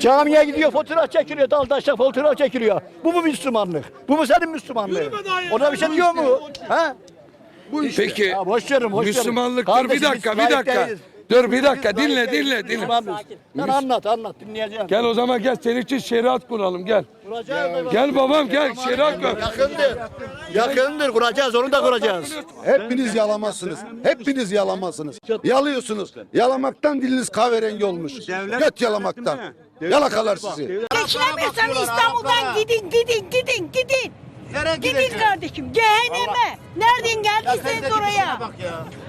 Camiye gidiyor fotoğraf çekiliyor daldaşla fotoğraf çekiliyor. Bu mu Müslümanlık? Bu mu senin Müslümanlığın? Ona bir şey diyor mu? Ha? Peki Ya boş verin boş verin. Müslümanlık dur bir Kardeşim, dakika bir dakika. değiliz. Dur bir dakika dinle dinle dinle. Müslümanız. Sen anlat anlat dinleyeceğim. Gel o zaman gel senin için şeriat kuralım gel. Kuracağız. Gel babam gel şeriat kur. Yakındır. Yakındır kuracağız onu da kuracağız. Hepiniz yalamazsınız. Hepiniz yalamazsınız. Yalıyorsunuz. Yalamaktan diliniz kahverengi olmuş. Göt yalamaktan. Yalakalar sizi. Geçinemiyorsan İstanbul'dan gidin gidin gidin gidin. Gidin kardeşim cehenneme. Nereden geldiyseniz oraya.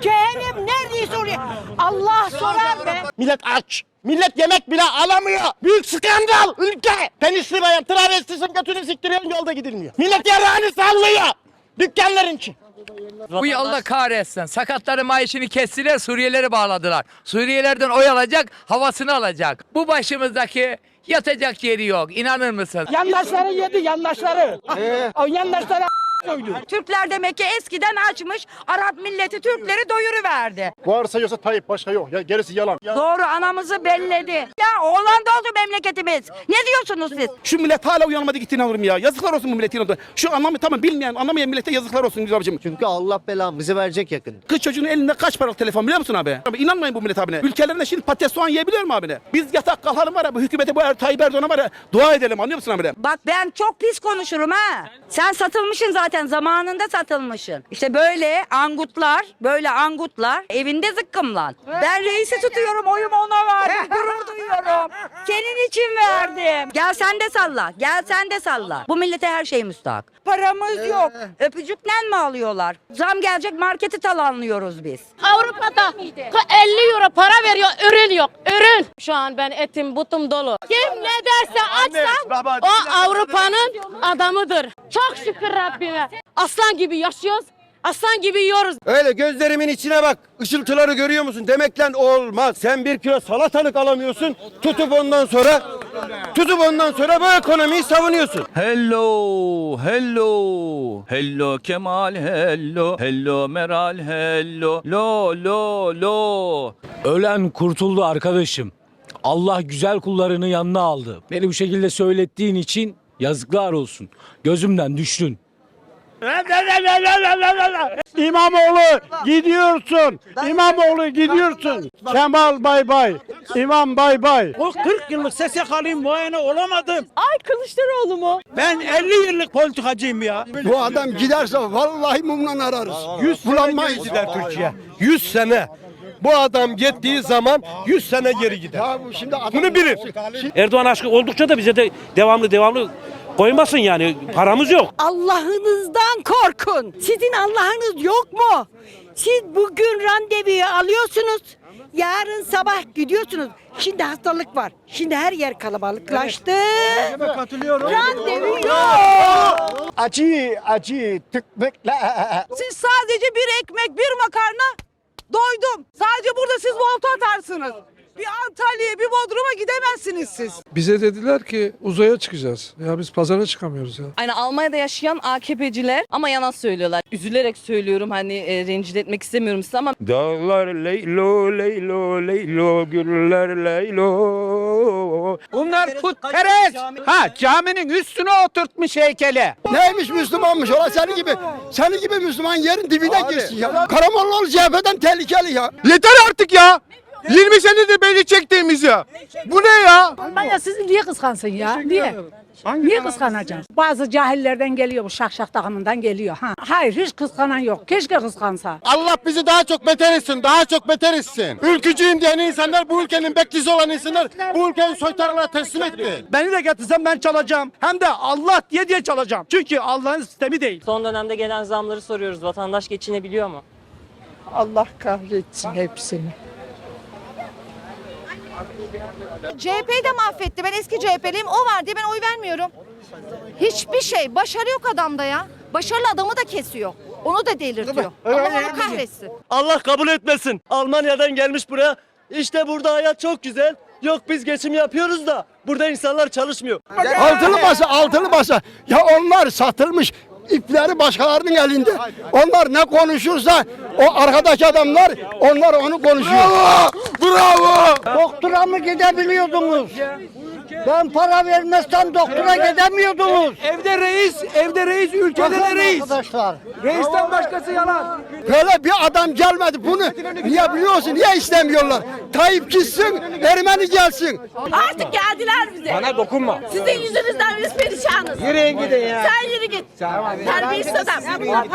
Cehennem neredeyse oraya. Allah sorar be. Millet aç. Millet yemek bile alamıyor. Büyük skandal ülke. Penisli bayan travestisin götünü siktiriyor yolda gidilmiyor. Millet yarağını sallıyor. Dükkanların için. Bu Allah kahretsin. Sakatları maaşını kestiler, Suriyelileri bağladılar. Suriyelilerden oy alacak, havasını alacak. Bu başımızdaki yatacak yeri yok. İnanır mısın? Yandaşları yedi yandaşları. O yandaşları koydu. Türkler demek ki eskiden açmış. Arap milleti Türkleri doyuruverdi. Varsa yoksa Tayyip başka yok. Ya gerisi yalan. Doğru anamızı belledi. Ya Hollanda oldu memleketimiz. Ne diyorsunuz siz? Şu millet hala uyanmadı gittiğini alırım ya. Yazıklar olsun bu milletin adı. Şu anlamı tamam bilmeyen anlamayan millete yazıklar olsun güzel abicim. Çünkü Allah belamızı verecek yakın. Kız çocuğunun elinde kaç paralık telefon biliyor musun abi? Abi inanmayın bu millet abine. Ülkelerinde şimdi patates soğan yiyebiliyor mu abine? Biz yatak kalkalım var ya bu hükümete bu er, Tayyip Erdoğan'a var ya dua edelim anlıyor musun abine? Bak ben çok pis konuşurum ha. Sen satılmışsın zaten zamanında satılmışsın. İşte böyle angutlar, böyle angutlar evinde zıkkımlan. Ben reisi tutuyorum oyumu ona verdim. Gurur duyuyorum. Senin için verdim. Gel sen de salla. Gel sen de salla. Bu millete her şey müstahak. Paramız yok. Öpücükle mi alıyorlar? Zam gelecek marketi talanlıyoruz biz. Avrupa'da 50 euro para veriyor, ürün yok. Ürün. Şu an ben etim butum dolu. Kim ne derse açsam o Avrupa'nın adamıdır. Çok şükür Rabbime. Aslan gibi yaşıyoruz. Aslan gibi yiyoruz. Öyle gözlerimin içine bak. Işıltıları görüyor musun? Demeklen olmaz. Sen bir kilo salatalık alamıyorsun. Tutup ondan sonra tutup ondan sonra bu ekonomiyi savunuyorsun. Hello, hello, hello Kemal, hello, hello Meral, hello, lo, lo, lo. Ölen kurtuldu arkadaşım. Allah güzel kullarını yanına aldı. Beni bu şekilde söylettiğin için yazıklar olsun. Gözümden düştün. İmamoğlu gidiyorsun. İmamoğlu gidiyorsun. Kemal bay bay. İmam bay bay. O 40 yıllık SSK'lıyım muayene olamadım. Ay Kılıçdaroğlu mu? Ben 50 yıllık politikacıyım ya. Bu adam giderse vallahi mumdan ararız. 100 Bulamayız. gider Türkiye. 100 sene. Bu adam gittiği zaman 100 sene geri gider. Ya bu şimdi adam Bunu bilir. Erdoğan aşkı oldukça da bize de devamlı devamlı koymasın yani. Paramız yok. Allah'ınızdan korkun. Sizin Allah'ınız yok mu? Siz bugün randevuyu alıyorsunuz. Yarın sabah gidiyorsunuz. Şimdi hastalık var. Şimdi her yer kalabalıklaştı. Katılıyorum. Randevu yok. Acı acı tıkmıkla. Siz sadece bir ekmek, bir makarna doydum. Sadece burada siz volta atarsınız. Bir Antalya'ya, bir Bodrum'a gidemezsiniz siz. Bize dediler ki uzaya çıkacağız. Ya biz pazara çıkamıyoruz ya. Aynı Almanya'da yaşayan AKP'ciler ama yalan söylüyorlar. Üzülerek söylüyorum hani e, rencide etmek istemiyorum sizi ama Dağlar leylo leylo leylo güller leylo. Bunlar putperest. Ha caminin üstüne oturtmuş heykeli. Neymiş Müslümanmış ola senin gibi. Senin gibi Müslüman yerin dibine girsin ya. Karamollaoğlu CHP'den tehlikeli ya. Yeter artık ya. 20 senedir beni çektiğimiz ya. Bu ne ya? Almanya sizi niye kıskansın ya? Niye? Niye kıskanacaksın? Bazı cahillerden geliyor bu şakşak takımından geliyor. Ha. Hayır hiç kıskanan yok. Keşke kıskansa. Allah bizi daha çok beter etsin, daha çok beter etsin. Ülkücüyüm diyen insanlar, bu ülkenin bekçisi olan insanlar bu ülkeyi soytarılara teslim etti. Beni de getirsem ben çalacağım. Hem de Allah diye diye çalacağım. Çünkü Allah'ın sistemi değil. Son dönemde gelen zamları soruyoruz. Vatandaş geçinebiliyor mu? Allah kahretsin hepsini. CHP'yi de mahvetti. Ben eski CHP'liyim. O var diye ben oy vermiyorum. Hiçbir şey. Başarı yok adamda ya. Başarılı adamı da kesiyor. Onu da delirtiyor. Allah onu kahretsin. Allah kabul etmesin. Almanya'dan gelmiş buraya. İşte burada hayat çok güzel. Yok biz geçim yapıyoruz da burada insanlar çalışmıyor. Altılı masa, altılı masa. Ya onlar satılmış. İpleri başkalarının elinde. Onlar ne konuşursa o arkadaki adamlar onlar onu konuşuyor. Bravo! Bravo! Doktora mı gidebiliyordunuz? Ben para vermezsem doktora gidemiyordunuz. Evde reis, evde reis, ülkede de reis. Arkadaşlar. Reisten başkası yalan. Böyle bir adam gelmedi. Bunu niye biliyorsun? Niye istemiyorlar? Tayyip gitsin, Ermeni gelsin. Artık geldiler bize. Bana dokunma. Sizin yüzünüzden biz perişanız. Yürüyün gidin ya. Sen yürü git. Terbiyesiz adam.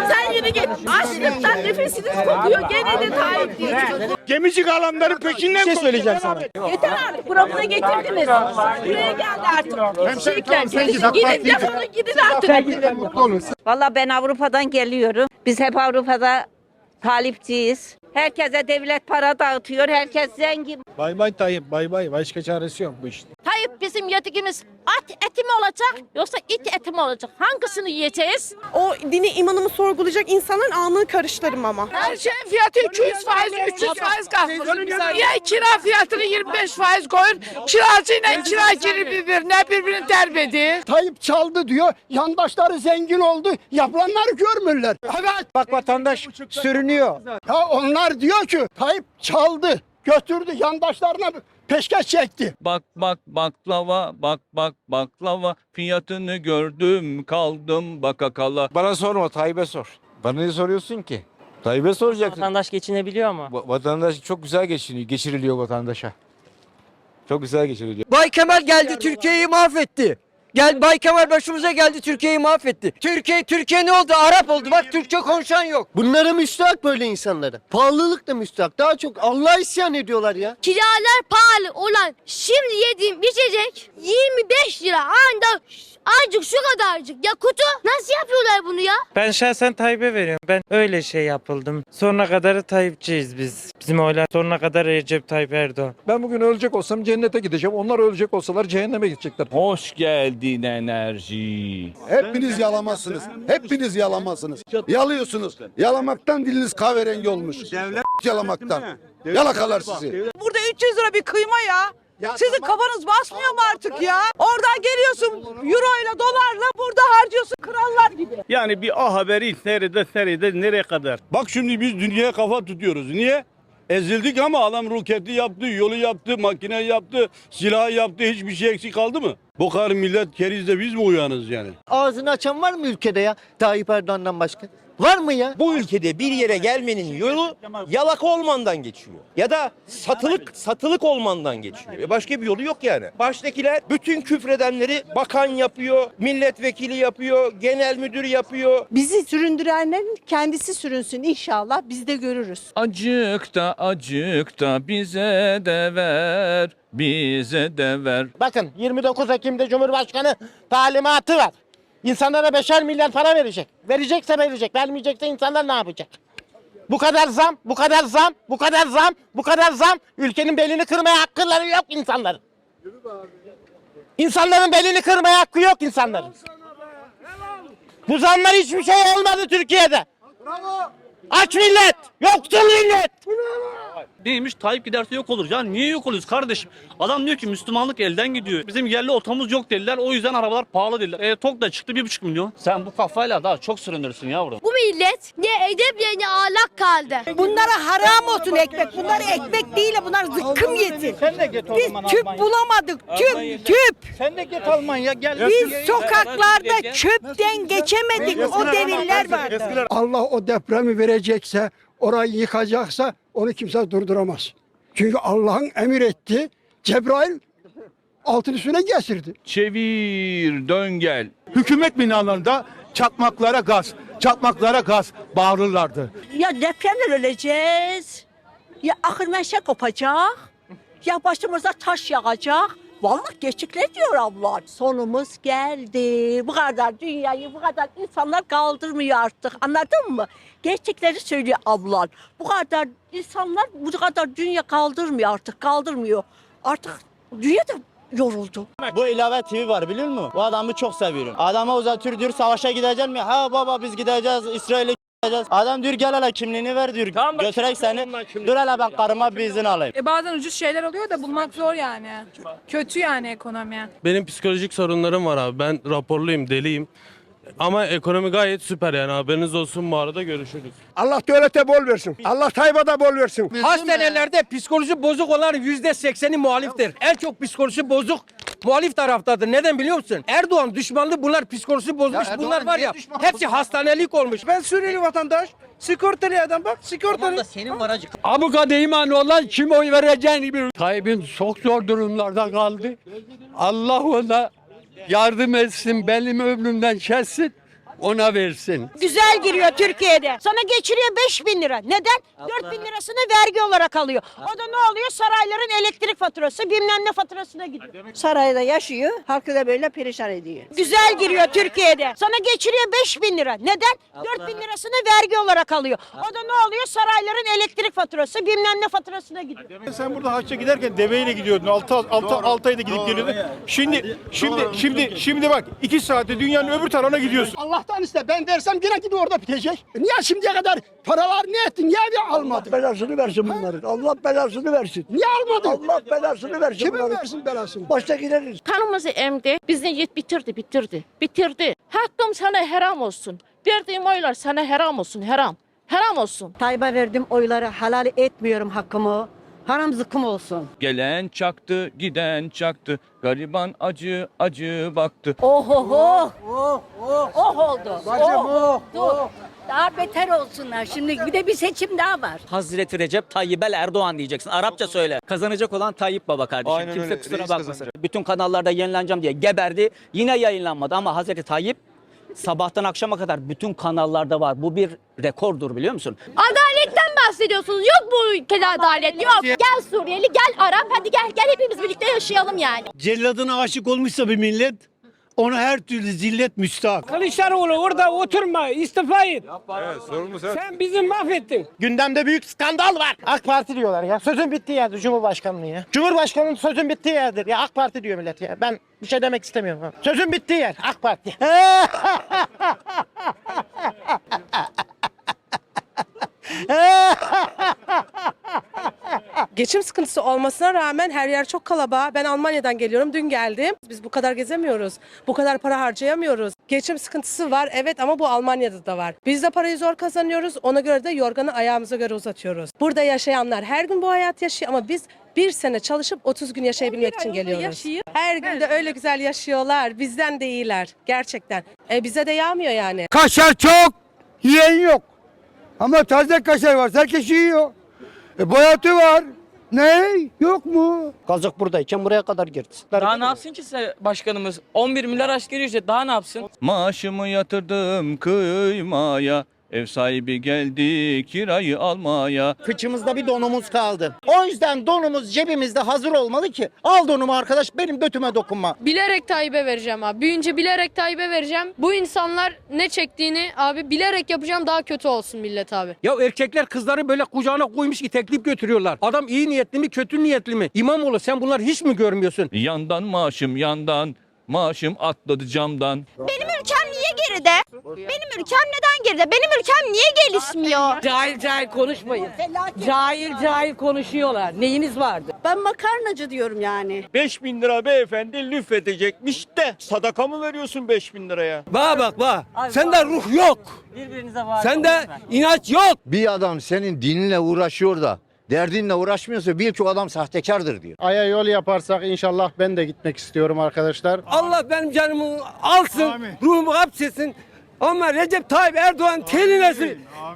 Sen yürü git. Açlıktan nefesiniz kokuyor. Gene de Tayyip diye çıkıyorsun. Gemicik alanların peşinden Bir şey söyleyeceğim sana. Yeter artık. Buramıza getirdiniz. Buraya geldi artık. Gidin defolun gidin artık. Valla ben Avrupa'dan geliyorum. Biz hep Avrupa'da talipçiyiz. Herkese devlet para dağıtıyor. Herkes zengin. Bay bay Tayyip bay bay. Başka çaresi yok bu işte. Yetkimiz at eti mi olacak yoksa it eti mi olacak? Hangisini yiyeceğiz? O dini imanımı sorgulayacak insanların alnını karıştırırım ama. Her şeyin fiyatı 200 faiz, 300 faiz kalkmış. Niye kira fiyatını 25 faiz koyun? Kiracıyla kiracı birbirine birbirini derbedi. Tayyip çaldı diyor. Yandaşları zengin oldu. Yapılanları görmürler. Evet. Bak vatandaş sürünüyor. Ya onlar diyor ki Tayyip çaldı. Götürdü yandaşlarına peşkeş çekti. Bak bak baklava, bak bak baklava. Fiyatını gördüm kaldım baka kala. Bana sorma, Tayyip'e sor. Bana ne soruyorsun ki? Tayyip'e soracaksın. Vatandaş geçinebiliyor mu? Va- Vatandaş çok güzel geçiniyor, geçiriliyor vatandaşa. Çok güzel geçiriliyor. Bay Kemal geldi Türkiye'yi mahvetti. Gel Bay Kemal başımıza geldi Türkiye'yi mahvetti. Türkiye Türkiye ne oldu? Arap oldu. Bak Türkçe konuşan yok. Bunlara müstahak böyle insanlara. Pahalılık da müstahak. Daha çok Allah isyan ediyorlar ya. Kiralar pahalı olan şimdi yediğim içecek 25 lira anda azıcık şu kadarcık ya kutu nasıl yapıyorlar bunu ya? Ben şahsen Tayyip'e veriyorum. Ben öyle şey yapıldım. Sonuna kadar Tayyipçiyiz biz. Bizim oylar sonuna kadar Recep Tayyip Erdoğan. Ben bugün ölecek olsam cennete gideceğim. Onlar ölecek olsalar cehenneme gidecekler. Hoş geldin enerji. Hepiniz yalamazsınız. Hepiniz yalamazsınız. Yalıyorsunuz. Yalamaktan diliniz kahverengi olmuş. Devlet yalamaktan. Yalakalar sizi. Burada 300 lira bir kıyma ya. Sizin kafanız basmıyor mu artık ya? Oradan geliyorsun euro ile dolarla burada harcıyorsun krallar gibi. Yani bir A haberi seyrede seyrede nereye kadar? Bak şimdi biz dünyaya kafa tutuyoruz. Niye? Ezildik ama adam roketi yaptı, yolu yaptı, makine yaptı, silah yaptı. Hiçbir şey eksik kaldı mı? Bu kadar millet kerizde biz mi uyanız yani? Ağzını açan var mı ülkede ya? Tayyip Erdoğan'dan başka. Var mı ya? Bu ülkede bir yere gelmenin yolu yalaka olmandan geçiyor. Ya da satılık satılık olmandan geçiyor. E Başka bir yolu yok yani. Baştakiler bütün küfredenleri bakan yapıyor, milletvekili yapıyor, genel müdür yapıyor. Bizi süründürenlerin kendisi sürünsün inşallah biz de görürüz. Acık da acık da bize de ver, bize de ver. Bakın 29 Ekim'de Cumhurbaşkanı talimatı var. İnsanlara beşer milyar para verecek. Verecekse verecek, vermeyecekse insanlar ne yapacak? Bu kadar zam, bu kadar zam, bu kadar zam, bu kadar zam. Ülkenin belini kırmaya hakkıları yok insanların. İnsanların belini kırmaya hakkı yok insanların. Bu zamlar hiçbir şey olmadı Türkiye'de. Aç millet, yoksul millet. Neymiş Tayyip giderse yok olur. Ya niye yok oluyoruz kardeşim? Adam diyor ki Müslümanlık elden gidiyor. Bizim yerli otomuz yok dediler. O yüzden arabalar pahalı dediler. E tok da çıktı bir buçuk milyon. Sen bu kafayla daha çok sürünürsün yavrum. Bu millet ne edep ne ahlak kaldı. Bunlara haram olsun ekmek. Bunlar ekmek değil bunlar zıkkım yesin. Sen de git Biz tüp bulamadık. Tüp tüp. Sen de git Almanya gel. Biz sokaklarda çöpten geçemedik. O devirler vardı. Allah o depremi verecekse, orayı yıkacaksa onu kimse durduramaz. Çünkü Allah'ın emir etti. Cebrail altın üstüne getirdi. Çevir, dön gel. Hükümet binalarında çakmaklara gaz, çakmaklara gaz bağırırlardı. Ya depremle öleceğiz. Ya ahır meşe kopacak. Ya başımıza taş yağacak. Vallahi gerçekler diyor abla. Sonumuz geldi. Bu kadar dünyayı bu kadar insanlar kaldırmıyor artık. Anladın mı? Gerçekleri söylüyor ablan. Bu kadar insanlar bu kadar dünya kaldırmıyor artık. Kaldırmıyor. Artık dünya da yoruldu. Bu ilave TV var biliyor musun? Bu adamı çok seviyorum. Adama uzatıyor diyor savaşa gideceğim mi? Ha baba biz gideceğiz İsrail'e Adam diyor gel hele kimliğini ver diyor. Götürek seni. Dur hele ben karıma bir izin alayım. E bazen ucuz şeyler oluyor da bulmak zor yani. Kötü yani ekonomi. Benim psikolojik sorunlarım var abi. Ben raporluyum, deliyim. Ama ekonomi gayet süper yani haberiniz olsun bu arada görüşürüz. Allah devlete bol versin. Allah Tayyip'e de bol versin. Hastanelerde psikoloji bozuk olan yüzde sekseni muhaliftir. En çok psikoloji bozuk muhalif taraftadır. Neden biliyor musun? Erdoğan düşmanlığı bunlar psikolojisi bozmuş. Ya bunlar var ya hepsi hastanelik olmuş. Ben Suriyeli vatandaş. Sigortalı adam bak sigortalı. senin var acık. Abu iman olan kim oy vereceğini bilir. Tayyip'in çok zor durumlarda kaldı. Allah ona yardım etsin, benim ömrümden kessin, ona versin. Güzel giriyor Türkiye'de. Sana geçiriyor 5 bin lira. Neden? 4 bin lirasını vergi olarak alıyor. O da ne oluyor? Sarayların elektrik faturası bilmem ne faturasına gidiyor. Sarayda yaşıyor. Halkı da böyle perişan ediyor. Güzel giriyor Türkiye'de. Sana geçiriyor 5 bin lira. Neden? 4 bin lirasını vergi olarak alıyor. O da ne oluyor? Sarayların elektrik faturası bilmem ne faturasına gidiyor. Sen burada hacca giderken deveyle gidiyordun. 6 6 6 ayda gidip geliyordun. Şimdi şimdi şimdi şimdi bak 2 saatte dünyanın öbür tarafına gidiyorsun. Allah'tan iste ben dersem yine gidip orada bitecek. Niye şimdiye kadar paralar ne ettin? Niye bir almadın? Belasını versin bunların. Allah belasını versin. Niye almadın? Allah belasını versin Kimin bunların. versin belasını? Baştakilerin. Kanımızı emdi. Bizi yet bitirdi, bitirdi. Bitirdi. Hakkım sana haram olsun. Verdiğim oylar sana haram olsun, haram. Haram olsun. Tayyip'e verdiğim oyları helal etmiyorum hakkımı. Haram zıkkım olsun. Gelen çaktı, giden çaktı. Gariban acı acı baktı. Oh oh oh. Oh oh. Oh oldu. Oh oldu. Daha beter olsunlar. Şimdi bir de bir seçim daha var. Hazreti Recep Tayyip El Erdoğan diyeceksin. Arapça söyle. Kazanacak olan Tayyip Baba kardeşim. Aynen Kimse öyle. kusura Reis bakmasın. kazanacak. Bütün kanallarda yayınlanacağım diye geberdi. Yine yayınlanmadı ama Hazreti Tayyip sabahtan akşama kadar bütün kanallarda var. Bu bir rekordur biliyor musun? Adaletten bahsediyorsunuz. Yok bu ülkede adalet. Yok. Gel Suriyeli, gel Arap. Hadi gel, gel hepimiz birlikte yaşayalım yani. Celladına aşık olmuşsa bir millet ona her türlü zillet müstahak. Kılıçdaroğlu orada oturma istifa et. Sen bizi mahvettin. Gündemde büyük skandal var. AK Parti diyorlar ya. Sözün bittiği yerdir Cumhurbaşkanlığı ya. Cumhurbaşkanının sözün bittiği yerdir. Ya AK Parti diyor millet ya. Ben bir şey demek istemiyorum. Sözün bittiği yer AK Parti. Geçim sıkıntısı olmasına rağmen her yer çok kalabalık. Ben Almanya'dan geliyorum. Dün geldim. Biz bu kadar gezemiyoruz. Bu kadar para harcayamıyoruz. Geçim sıkıntısı var evet ama bu Almanya'da da var. Biz de parayı zor kazanıyoruz. Ona göre de yorganı ayağımıza göre uzatıyoruz. Burada yaşayanlar her gün bu hayat yaşıyor ama biz bir sene çalışıp 30 gün yaşayabilmek için geliyoruz. Her gün de öyle güzel yaşıyorlar. Bizden de iyiler. Gerçekten. E bize de yağmıyor yani. Kaşar çok, yiyen yok. Ama taze kaşar var, herkes yiyor. E, boyatı var. Ne? Yok mu? Kazık buradayken buraya kadar girdi. Daha ne yapsın ki size başkanımız? 11 milyar asgari ücret daha ne yapsın? Maaşımı yatırdım kıymaya. Ev sahibi geldi kirayı almaya. Kıçımızda bir donumuz kaldı. O yüzden donumuz cebimizde hazır olmalı ki al donumu arkadaş benim götüme dokunma. Bilerek Tayyip'e vereceğim abi. Büyünce bilerek Tayyip'e vereceğim. Bu insanlar ne çektiğini abi bilerek yapacağım daha kötü olsun millet abi. Ya erkekler kızları böyle kucağına koymuş itekleyip götürüyorlar. Adam iyi niyetli mi kötü niyetli mi? İmamoğlu sen bunları hiç mi görmüyorsun? Yandan maaşım yandan. Maaşım atladı camdan. Benim ülkem niye geride? Benim ülkem neden geride? Benim ülkem niye gelişmiyor? Cahil cahil konuşmayın. Cahil cahil konuşuyorlar. Neyiniz vardı? Ben makarnacı diyorum yani. 5 bin lira beyefendi lüfedecekmiş de sadaka mı veriyorsun 5 bin liraya? Bak bak bak. Sende ruh yok. Sende inanç yok. Bir adam senin dininle uğraşıyor da derdinle uğraşmıyorsa birçok adam sahtekardır diyor. Aya yol yaparsak inşallah ben de gitmek istiyorum arkadaşlar. Allah benim canımı alsın. Ruhumu hapsetsin. Ama Recep Tayyip Erdoğan teline,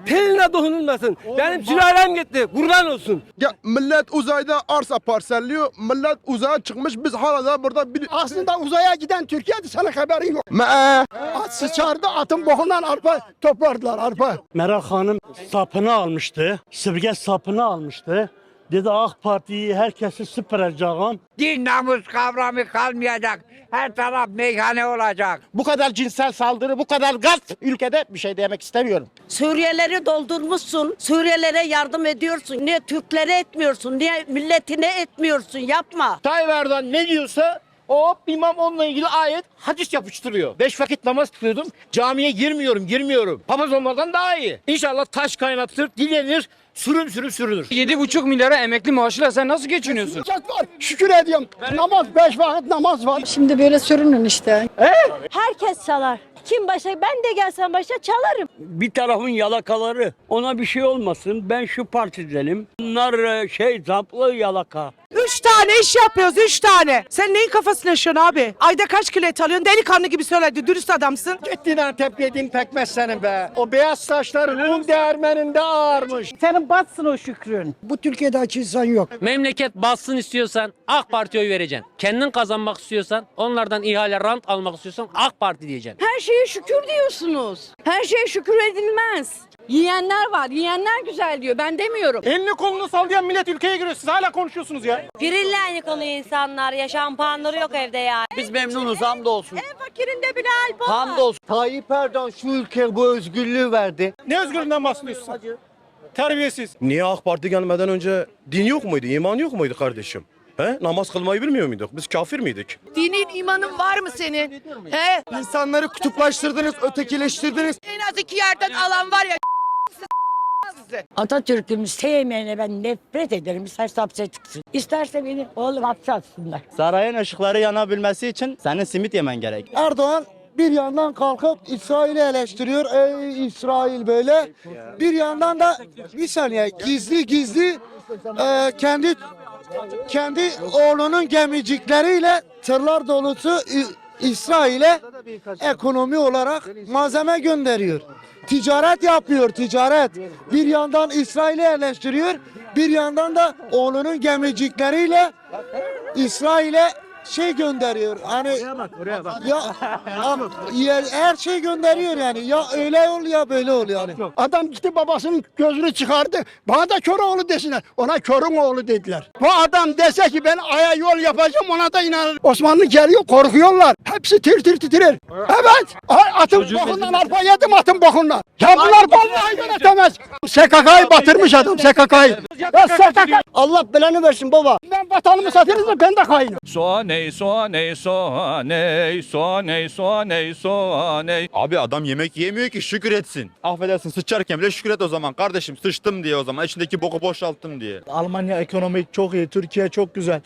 teline dokunulmasın. Benim sülalem gitti. Kurban olsun. Ya millet uzayda arsa parselliyor. Millet uzaya çıkmış biz hala da burada bir... Aslında uzaya giden Türkiye'de sana haberin yok. Me At sıçardı, atın bokundan arpa toplardılar, arpa. Meral Hanım sapını almıştı. Sırge sapını almıştı. Dedi AK Parti'yi herkesi süpüreceğim. Din namus kavramı kalmayacak. Her taraf meyhane olacak. Bu kadar cinsel saldırı, bu kadar gasp ülkede bir şey demek istemiyorum. Suriyelileri doldurmuşsun. Suriyelilere yardım ediyorsun. Niye Türklere etmiyorsun? Niye milletine etmiyorsun? Yapma. Tayyip Erdoğan ne diyorsa o imam onunla ilgili ayet hadis yapıştırıyor. Beş vakit namaz kılıyordum. Camiye girmiyorum, girmiyorum. Papaz olmadan daha iyi. İnşallah taş kaynatır, dilenir, sürüm sürüm sürülür. 7,5 milyara emekli maaşıyla sen nasıl geçiniyorsun? Zekat var, şükür ediyorum. Namaz, beş vakit namaz var. Şimdi böyle sürünün işte. Herkes çalar. Kim başa ben de gelsem başa çalarım. Bir tarafın yalakaları ona bir şey olmasın. Ben şu partidenim. Bunlar e, şey zaplı yalaka. Üç tane iş yapıyoruz üç tane. Sen neyin kafasını yaşıyorsun abi? Ayda kaç kilo et alıyorsun? Delikanlı gibi söyledi. Dürüst adamsın. Gittin Antep yediğin pekmez senin be. O beyaz saçların un değirmeninde ağarmış. Senin batsın o şükrün. Bu Türkiye'de aç insan yok. Memleket bassın istiyorsan AK Parti'ye oy vereceksin. Kendin kazanmak istiyorsan, onlardan ihale rant almak istiyorsan AK Parti diyeceksin. Her şeye şükür diyorsunuz. Her şeye şükür edilmez. Yiyenler var. Yiyenler güzel diyor. Ben demiyorum. Elini kolunu sallayan millet ülkeye giriyor. Siz hala konuşuyorsunuz ya. Aynı konu insanlar ya şampuanları yok evde ya. Biz memnunuz hamdolsun. Fakirinde bile alp Hamdolsun. Tayyip Erdoğan şu ülkeye bu özgürlüğü verdi. Ne özgürlüğünden bahsediyorsun? Terbiyesiz. Niye AK Parti gelmeden önce din yok muydu, iman yok muydu kardeşim? He? Namaz kılmayı bilmiyor muyduk? Biz kafir miydik? Dinin imanın var mı senin? He? İnsanları kutuplaştırdınız, ötekileştirdiniz. En az iki yerden alan var ya. Atatürk'ümü sevmeyene ben nefret ederim. İsterse hapse çıksın. İsterse beni oğlum hapse atsınlar. Sarayın ışıkları yanabilmesi için senin simit yemen gerek. Erdoğan bir yandan kalkıp İsrail'i eleştiriyor. Ey İsrail böyle. Bir yandan da bir saniye gizli gizli e, kendi kendi oğlunun gemicikleriyle tırlar dolusu İsrail'e ekonomi olarak malzeme gönderiyor. Ticaret yapıyor ticaret. Bir yandan İsrail'i eleştiriyor. Bir yandan da oğlunun gemicikleriyle İsrail'e şey gönderiyor. Hani ya, am- ya her şey gönderiyor yani. Ya öyle ol ya böyle ol yani. Adam gitti babasının gözünü çıkardı. Bana da kör oğlu desinler. Ona körün oğlu dediler. Bu adam dese ki ben aya yol yapacağım ona da inanır. Osmanlı geliyor korkuyorlar. Hepsi tir tir titrer. Evet. Ay, atın bokundan arpa yedim atın bokundan. Ya bunlar vallahi yönetemez. SKK'yı batırmış adam SKK'yı. Ya SKK. Allah belanı versin baba. Ben vatanımı satırız da ben de kayınım. Soğaney, soğaney, soğaney, soğaney, soğaney, soğaney. Abi adam yemek yemiyor ki şükür etsin. Affedersin sıçarken bile şükür et o zaman. Kardeşim sıçtım diye o zaman. içindeki boku boşalttım diye. Almanya ekonomik çok iyi. Türkiye çok güzel.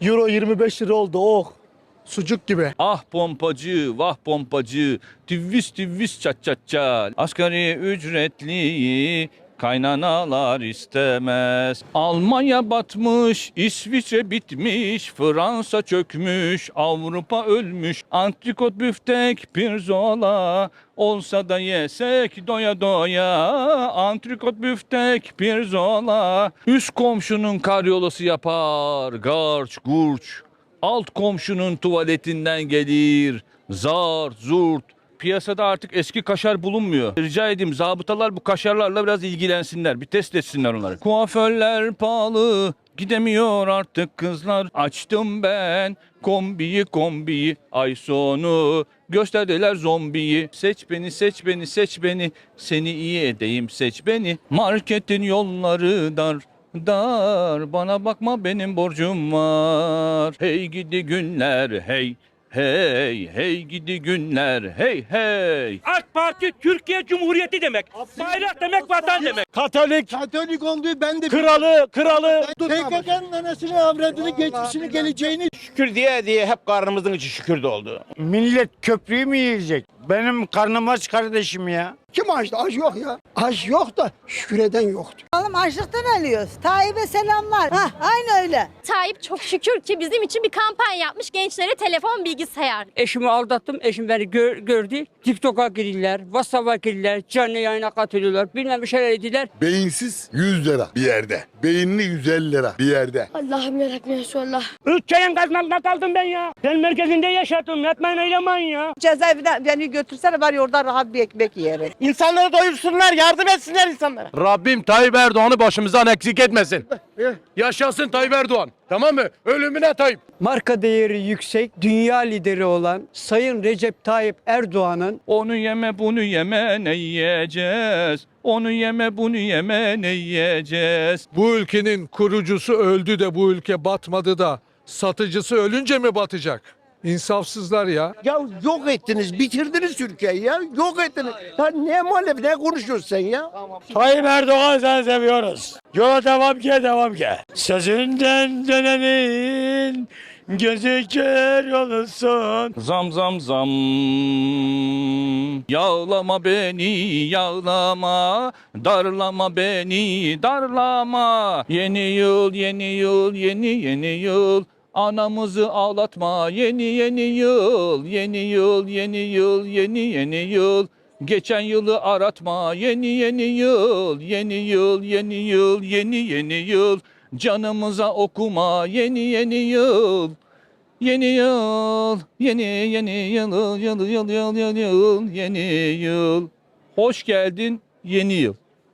Euro 25 lira oldu. Oh. Sucuk gibi. Ah pompacı, vah pompacı, tivvis tivvis çat çat çat. Asgari ücretliyi kaynanalar istemez. Almanya batmış, İsviçre bitmiş, Fransa çökmüş, Avrupa ölmüş. Antrikot büftek pirzola, olsa da yesek doya doya. Antrikot büftek pirzola, üst komşunun karyolası yapar, garç gurç. Alt komşunun tuvaletinden gelir. Zar, zurt. Piyasada artık eski kaşar bulunmuyor. Rica edeyim zabıtalar bu kaşarlarla biraz ilgilensinler. Bir test etsinler onları. Kuaförler pahalı. Gidemiyor artık kızlar. Açtım ben kombiyi kombiyi. Ay sonu gösterdiler zombiyi. Seç beni seç beni seç beni. Seni iyi edeyim seç beni. Marketin yolları dar. Dar bana bakma benim borcum var. Hey gidi günler hey. Hey hey gidi günler hey hey. AK Parti Türkiye Cumhuriyeti demek. Bayrak demek, vatan demek. Katolik. Katolik olduğu ben de Kralı, kralı. PKK'nın anasını avradını geçmişini geleceğini Şükür diye diye hep karnımızın içi şükür doldu. Millet köprüyü mü yiyecek? Benim karnım aç kardeşim ya. kim açtı? Aç yok ya. Aç yok da şükür eden yoktu. Oğlum açlıktan ölüyoruz. Tayyip'e selamlar. Hah aynı öyle. Tayyip çok şükür ki bizim için bir kampanya yapmış gençlere telefon bilgisayar. Eşimi aldattım. Eşim beni gör- gördü. TikTok'a girdiler, WhatsApp'a girdiler, canlı yayına katılıyorlar. Bilmem bir şeyler ediler. Beyinsiz 100 lira bir yerde. Beyinli 150 lira bir yerde. Allah'ım yarabbim Resulallah. Ülkenin gazından kaldım ben ya. Ben merkezinde yaşadım. Yatmayın eylemeyin ya. Cezaevine beni götürsene var ya orada rahat bir ekmek yerim. İnsanları doyursunlar, yardım etsinler insanlara. Rabbim Tayyip Erdoğan'ı başımızdan eksik etmesin. Yaşasın Tayyip Erdoğan. Tamam mı? Ölümüne Tayyip. Marka değeri yüksek, dünya lideri olan Sayın Recep Tayyip Erdoğan'ın Onu yeme bunu yeme ne yiyeceğiz? Onu yeme bunu yeme ne yiyeceğiz? Bu ülkenin kurucusu öldü de bu ülke batmadı da satıcısı ölünce mi batacak? İnsafsızlar ya. Ya yok ettiniz, bitirdiniz Türkiye'yi ya. Yok ettiniz. Ya ne muhalefet, ne konuşuyorsun sen ya? Tayyip Erdoğan sen seviyoruz. Yola devam ki devam ki. Sözünden dönenin Gözü kör olsun. Zam zam zam Yağlama beni yağlama Darlama beni darlama Yeni yıl yeni yıl yeni yeni yıl Anamızı ağlatma yeni yeni yıl Yeni yıl yeni yıl yeni yeni yıl Geçen yılı aratma yeni yeni yıl Yeni yıl yeni yıl yeni yeni yıl Canımıza okuma yeni yeni yıl Yeni yıl, yeni yeni yıl, yıl yıl yıl yıl yıl yeni yıl. Hoş geldin yeni yıl.